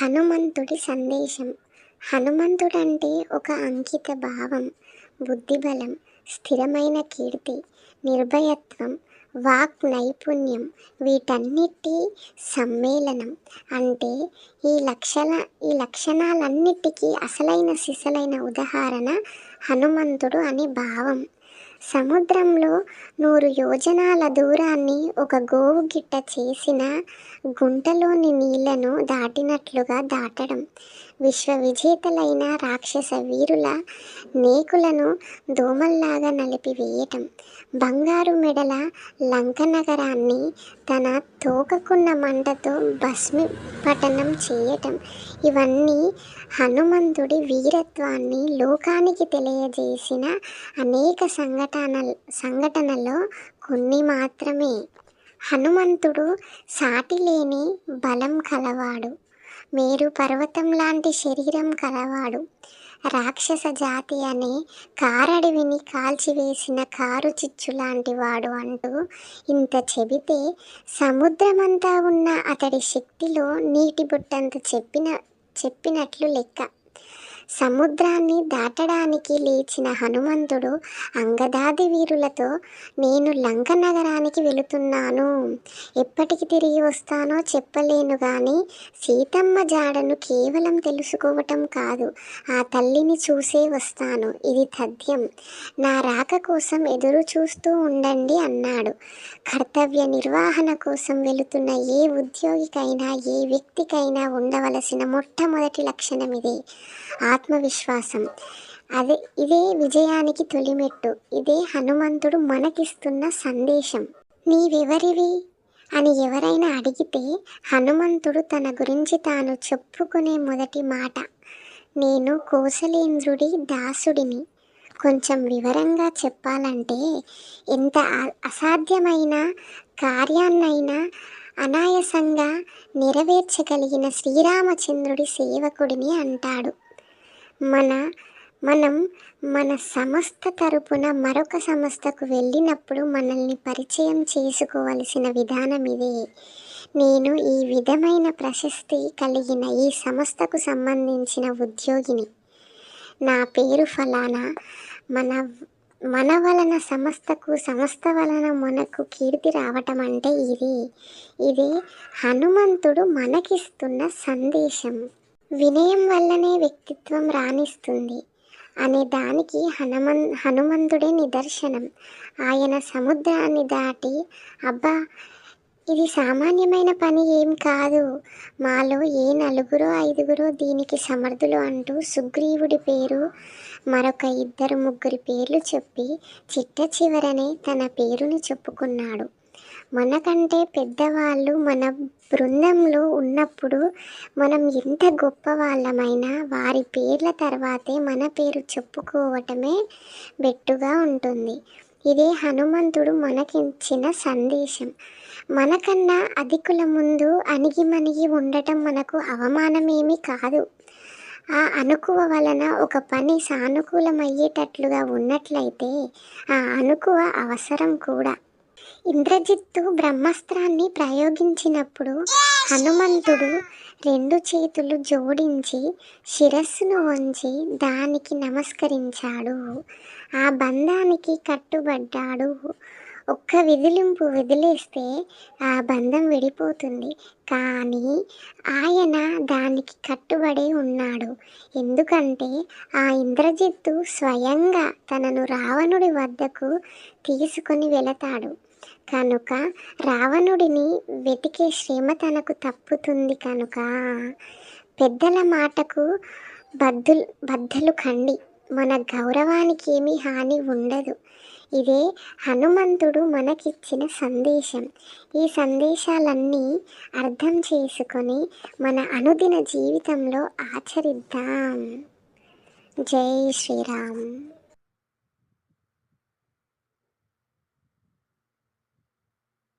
హనుమంతుడి సందేశం. హనుమంతుడంటే ఒక అంకిత భావం బుద్ధిబలం స్థిరమైన కీర్తి నిర్భయత్వం వాక్ నైపుణ్యం. వీటన్నిటి సమ్మేళనం. అంటే ఈ లక్షణ ఈ లక్షణాలన్నిటికీ అసలైన సిసలైన ఉదాహరణ హనుమంతుడు అనే భావం. సముద్రంలో నూరు యోజనాల దూరాన్ని ఒక గోవు గిట్ట చేసిన గుంటలోని నీళ్ళను దాటినట్లుగా దాటడం. విశ్వ విజేతలైన రాక్షస వీరుల నేకులను దోమల్లాగా నలిపివేయటం బంగారు మెడల లంక నగరాన్ని తన తోకకున్న మంటతో భస్మి పఠనం చేయటం ఇవన్నీ హనుమంతుడి వీరత్వాన్ని లోకానికి తెలియజేసిన అనేక సంఘటన సంఘటనలో కొన్ని మాత్రమే. హనుమంతుడు సాటిలేని బలం కలవాడు. మీరు పర్వతం లాంటి శరీరం కలవాడు. రాక్షస జాతి అనే కారడివిని కాల్చివేసిన కారు చిచ్చు లాంటి వాడు అంటూ ఇంత చెబితే సముద్రమంతా ఉన్న అతడి శక్తిలో నీటి బుట్టంత చెప్పిన చెప్పినట్లు లెక్క. సముద్రాన్ని దాటడానికి లేచిన హనుమంతుడు అంగదాది వీరులతో నేను లంక నగరానికి వెళుతున్నాను. ఎప్పటికి తిరిగి వస్తానో చెప్పలేను కానీ సీతమ్మ జాడను కేవలం తెలుసుకోవటం కాదు. ఆ తల్లిని చూసే వస్తాను. ఇది తథ్యం. నా రాక కోసం ఎదురు చూస్తూ ఉండండి అన్నాడు. కర్తవ్య నిర్వహణ కోసం వెళుతున్న ఏ ఉద్యోగికైనా ఏ వ్యక్తికైనా ఉండవలసిన మొట్టమొదటి లక్షణం ఇదే ఆత్మవిశ్వాసం. అదే ఇదే విజయానికి తొలిమెట్టు. ఇదే హనుమంతుడు మనకిస్తున్న సందేశం. నీవెవరివి? అని ఎవరైనా అడిగితే హనుమంతుడు తన గురించి తాను చెప్పుకునే మొదటి మాట నేను కోసలేంద్రుడి దాసుడిని. కొంచెం వివరంగా చెప్పాలంటే ఎంత అసాధ్యమైన కార్యాన్నైనా అనాయాసంగా నెరవేర్చగలిగిన శ్రీరామచంద్రుడి సేవకుడిని అంటాడు. మన మనం మన సంస్థ తరపున మరొక సంస్థకు వెళ్ళినప్పుడు మనల్ని పరిచయం చేసుకోవలసిన విధానం ఇదే. నేను ఈ విధమైన ప్రశస్తి కలిగిన ఈ సంస్థకు సంబంధించిన ఉద్యోగిని. నా పేరు ఫలానా. మన మన వలన సంస్థకు సంస్థ వలన మనకు కీర్తి రావటం అంటే ఇది. ఇది హనుమంతుడు మనకిస్తున్న సందేశం. వినయం వల్లనే వ్యక్తిత్వం రాణిస్తుంది అనే దానికి హనుమన్ హనుమంతుడే నిదర్శనం. ఆయన సముద్రాన్ని దాటి అబ్బా ఇది సామాన్యమైన పని ఏం కాదు. మాలో ఏ నలుగురో ఐదుగురో దీనికి సమర్థులు అంటూ సుగ్రీవుడి పేరు మరొక ఇద్దరు ముగ్గురి పేర్లు చెప్పి చిట్ట చివరనే తన పేరుని చెప్పుకున్నాడు. మనకంటే పెద్దవాళ్ళు మన బృందంలో ఉన్నప్పుడు మనం ఎంత గొప్ప వాళ్ళమైనా వారి పేర్ల తర్వాతే మన పేరు చెప్పుకోవటమే బెట్టుగా ఉంటుంది. ఇదే హనుమంతుడు మనకిచ్చిన సందేశం. మనకన్నా అధికుల ముందు అణిగిమణిగి ఉండటం మనకు అవమానమేమీ కాదు. ఆ అనుకువ వలన ఒక పని సానుకూలమయ్యేటట్లుగా ఉన్నట్లయితే ఆ అనుకువ అవసరం కూడా. ఇంద్రజిత్తు బ్రహ్మాస్త్రాన్ని ప్రయోగించినప్పుడు హనుమంతుడు రెండు చేతులు జోడించి శిరస్సును వంచి దానికి నమస్కరించాడు. ఆ బంధానికి కట్టుబడ్డాడు. ఒక్క విదిలింపు వదిలేస్తే ఆ బంధం విడిపోతుంది. కానీ ఆయన దానికి కట్టుబడి ఉన్నాడు. ఎందుకంటే ఆ ఇంద్రజిత్తు స్వయంగా తనను రావణుడి వద్దకు తీసుకొని వెళతాడు. కనుక రావణుడిని వెతికే శ్రమ తనకు తప్పుతుంది కనుక పెద్దల మాటకు బద్దులు బద్దలు కండి. మన గౌరవానికి ఏమీ హాని ఉండదు. ఇదే హనుమంతుడు మనకిచ్చిన సందేశం. ఈ సందేశాలన్నీ అర్థం చేసుకొని మన అనుదిన జీవితంలో ఆచరిద్దాం. జై శ్రీరామ్.